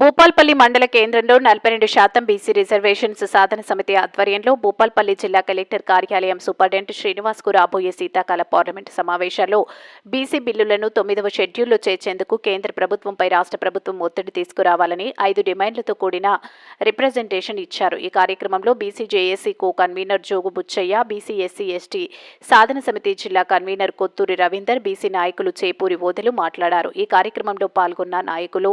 భూపాల్పల్లి మండల కేంద్రంలో నలభై రెండు శాతం బీసీ రిజర్వేషన్స్ సాధన సమితి ఆధ్వర్యంలో భూపాల్పల్లి జిల్లా కలెక్టర్ కార్యాలయం సూపరింటెండెంట్ శ్రీనివాస్కు రాబోయే శీతాకాల పార్లమెంటు సమావేశాల్లో బీసీ బిల్లులను తొమ్మిదవ షెడ్యూల్లో చేర్చేందుకు కేంద్ర ప్రభుత్వంపై రాష్ట్ర ప్రభుత్వం ఒత్తిడి తీసుకురావాలని ఐదు డిమాండ్లతో కూడిన రిప్రజెంటేషన్ ఇచ్చారు. ఈ కార్యక్రమంలో B C J A C co convener Jogu Buchaiah B C S C S T Sadhana Samithi జిల్లా కన్వీనర్ కొత్తూరి రవీందర్ బీసీ నాయకులు చేపూరి ఓదెలు మాట్లాడారు. ఈ కార్యక్రమంలో పాల్గొన్న నాయకులు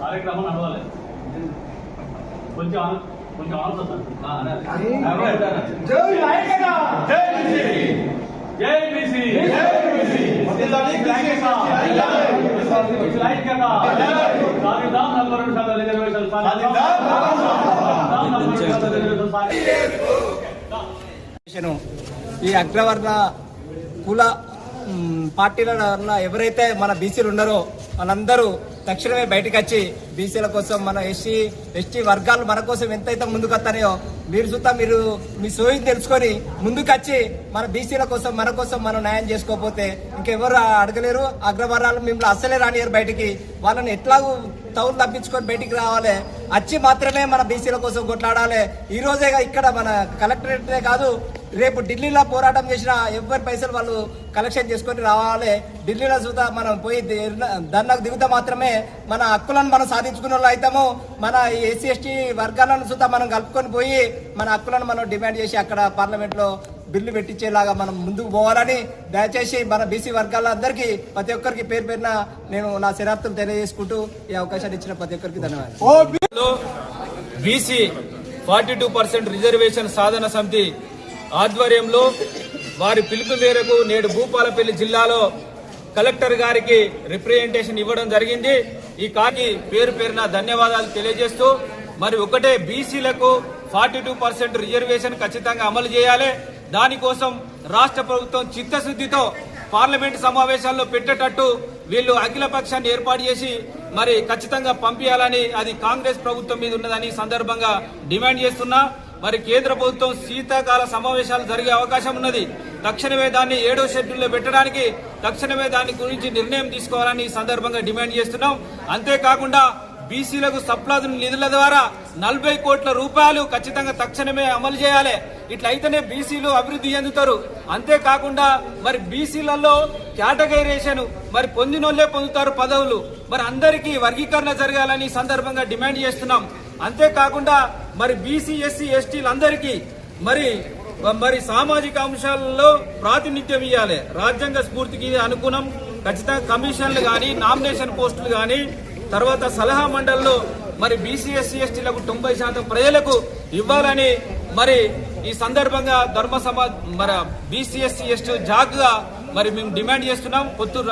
కార్యక్రమం నడవాలి కొంచెం కొంచెం ఆనందం జై నాయకగా బీసీ సాధిద్దాం నలభై రెండు శాతం రిజర్వేషన్ సాధిద్దాం నలభై రెండు శాతం రిజర్వేషన్ సాధిద్దాం చేశాను. ఈ అగ్రవర్ణ కుల పార్టీలలో పార్టీల వల్ల ఎవరైతే మన బీసీలు ఉన్నారో వాళ్ళందరూ తక్షణమే బయటకు వచ్చి బీసీల కోసం మన ఎస్సీ ఎస్టీ వర్గాలు మన కోసం ఎంతైతే ముందుకు వస్తాయో మీరు చూస్తా మీరు మీ సోయి తెలుసుకొని ముందుకు వచ్చి మన బీసీల కోసం మన కోసం మనం న్యాయం చేసుకోకపోతే ఇంకెవరు అడగలేరు. అగ్రవర్ణాలు మిమ్మల్ని అస్సలే రానియరు బయటికి. వాళ్ళని ఎట్లాగూ తౌలు తప్పించుకొని బయటికి రావాలి. వచ్చి మాత్రమే మన బీసీల కోసం కొట్లాడాలి. ఈ రోజే ఇక్కడ మన కలెక్టరేటే కాదు రేపు ఢిల్లీలో పోరాటం చేసిన ఎవరి పైసలు వాళ్ళు కలెక్షన్ చేసుకొని రావాలి. ఢిల్లీలో చూద్దా మనం పోయి ధర్నాకు దిగుతా మాత్రమే మన హక్కులను మనం సాధించుకున్న వాళ్ళు అవుతాము మన ఎస్సీ ఎస్టీ వర్గాలను చూద్దా మనం కలుపుకొని పోయి మన హక్కులను మనం డిమాండ్ చేసి అక్కడ పార్లమెంట్లో బిల్లు పెట్టించేలాగా మనం ముందుకు పోవాలని దయచేసి మన బీసీ వర్గాలందరికీ ప్రతి ఒక్కరికి పేరు పేరున నేను నా శరార్థులు తెలియజేసుకుంటూ ఈ అవకాశాన్ని ఇచ్చిన ప్రతి ఒక్కరికి ధన్యవాదాలు. B C forty two percent reservation Sadhana Samithi ఆధ్వర్యంలో వారి పిలుపు మేరకు నేడు భూపాలపల్లి జిల్లాలో కలెక్టర్ గారికి రిప్రజెంటేషన్ ఇవ్వడం జరిగింది. ఈ కాకి పేరు పేరున ధన్యవాదాలు తెలియజేస్తూ మరి ఒకటే బీసీలకు ఫార్టీ టూ పర్సెంట్ రిజర్వేషన్ ఖచ్చితంగా అమలు చేయాలి. దానికోసం రాష్ట్ర ప్రభుత్వం చిత్తశుద్ధితో పార్లమెంట్ సమావేశాల్లో పెట్టేటట్టు వీళ్ళు అఖిల పక్షాన్ని ఏర్పాటు చేసి మరి ఖచ్చితంగా పంపించాలని అది కాంగ్రెస్ ప్రభుత్వం మీద ఉన్నదని సందర్భంగా డిమాండ్ చేస్తున్నా. మరి కేంద్ర ప్రభుత్వం శీతాకాల సమావేశాలు జరిగే అవకాశం ఉన్నది. తక్షణమే దాన్ని ఏడో షెడ్యూల్లో పెట్టడానికి తక్షణమే దాని గురించి నిర్ణయం తీసుకోవాలని ఈ సందర్భంగా డిమాండ్ చేస్తున్నాం. అంతేకాకుండా బీసీలకు సప్లాదు నిధుల ద్వారా నలభై కోట్ల రూపాయలు ఖచ్చితంగా తక్షణమే అమలు చేయాలి. ఇట్లయితేనే బీసీలు అభివృద్ధి చెందుతారు. అంతేకాకుండా మరి బీసీలలో కేటగైజేషన్ మరి పొందినోళ్ళే పొందుతారు పదవులు. మరి అందరికీ వర్గీకరణ జరగాలని సందర్భంగా డిమాండ్ చేస్తున్నాం. అంతేకాకుండా మరి బీసీ ఎస్సీ ఎస్టీలందరికీ మరి మరి సామాజిక అంశాలలో ప్రాతినిధ్యం ఇవ్వాలి రాజ్యాంగ స్ఫూర్తికి అనుగుణం. ఖచ్చితంగా కమిషన్లు కానీ నామినేషన్ పోస్టులు కానీ తర్వాత సలహా మండలిలో మరి బీసీ ఎస్సీ ఎస్టీలకు తొంభై శాతం ప్రజలకు ఇవ్వాలని మరి ఈ సందర్భంగా ధర్మ సమా మరి బీసీ ఎస్సీ ఎస్టీ జాగ్గా మరి మేము డిమాండ్ చేస్తున్నాం. పొత్తూరు